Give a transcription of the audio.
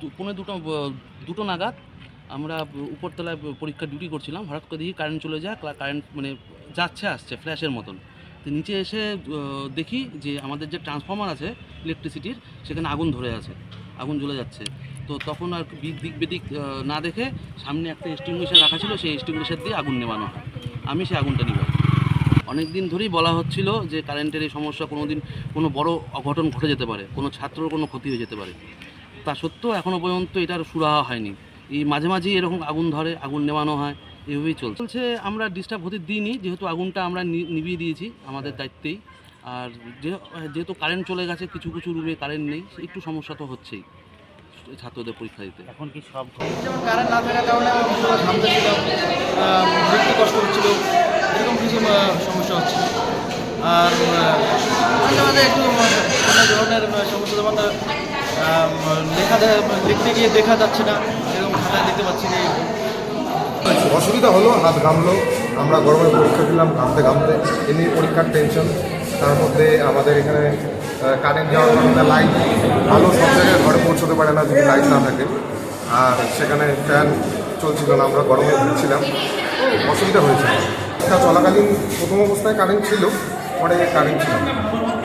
দু- পৌনে দুটো দুটো নাগাদ আমরা উপরতলায় পরীক্ষা ডিউটি করছিলাম। হঠাৎ করে দেখি কারেন্ট চলে যায় কারেন্ট মানে যাচ্ছে, আসছে ফ্ল্যাশের মতন। তো নিচে এসে দেখি যে আমাদের যে ট্রান্সফর্মার আছে ইলেকট্রিসিটির সেখানে আগুন ধরে আছে, আগুন জ্বলে যাচ্ছে। তো তখন আর দিক দিক বেদিক না দেখে সামনে একটা এক্সটিংগুইশার রাখা ছিল, সেই এক্সটিংগুইশার দিয়ে আগুন নেভানো হয়। আমি সেই আগুনটা নিভাই। অনেক দিন ধরেই বলা হচ্ছিল যে কারেন্টের এই সমস্যা কোনো দিন কোনো বড় অঘটন ঘটে যেতে পারে, কোনো ছাত্রর কোনো ক্ষতি হয়ে যেতে পারে। তা সত্ত্বেও এখনও পর্যন্ত এটার সুরাহা হয়নি। এই মাঝে মাঝেই এরকম আগুন ধরে আগুন নেওয়ানো হয় এভাবেই চলছে। চলছে আমরা ডিস্টার্ব হতে দিইনি যেহেতু আগুনটা আমরা নি- নিভিয়ে দিয়েছি আমাদের দায়িত্বেই। আর যে- যেহেতু কারেন্ট চলে গেছে কিছু কিছু রুমে কারেন্ট নেই একটু সমস্যা তো হচ্ছেই ছাত্রদের পরীক্ষা দিতে। এখন কি সব যেমন কারেন্ট না থাকার কারণে ঘামতে ছিলাম দেখতে কষ্ট হচ্ছিল এরকম কিছু সমস্যা হচ্ছে আর মাঝে মাঝে একটু ধরনের সমস্যা যেমন লেখা লিখতে গিয়ে দেখা যাচ্ছে না। এরকম খাতায় দেখতে পাচ্ছি না অসুবিধা হলো, হাত ঘামলো। আমরা গরমে পরীক্ষা দিলাম, ঘামতে ঘামতে। এমনি পরীক্ষার টেনশন তার মধ্যে আমাদের এখানে কারেন্ট যাওয়ার কারণে লাইট ভালো সব জায়গায় ঘরে পৌঁছতে পারে না, যদি লাইট না থাকে। আর সেখানে ফ্যান চলছিল না, আমরা গরমে ছিলাম অসুবিধা হয়েছিল চলাকালীন প্রথম অবস্থায় কারেন্ট ছিল, পরে কারেন্ট ছিল।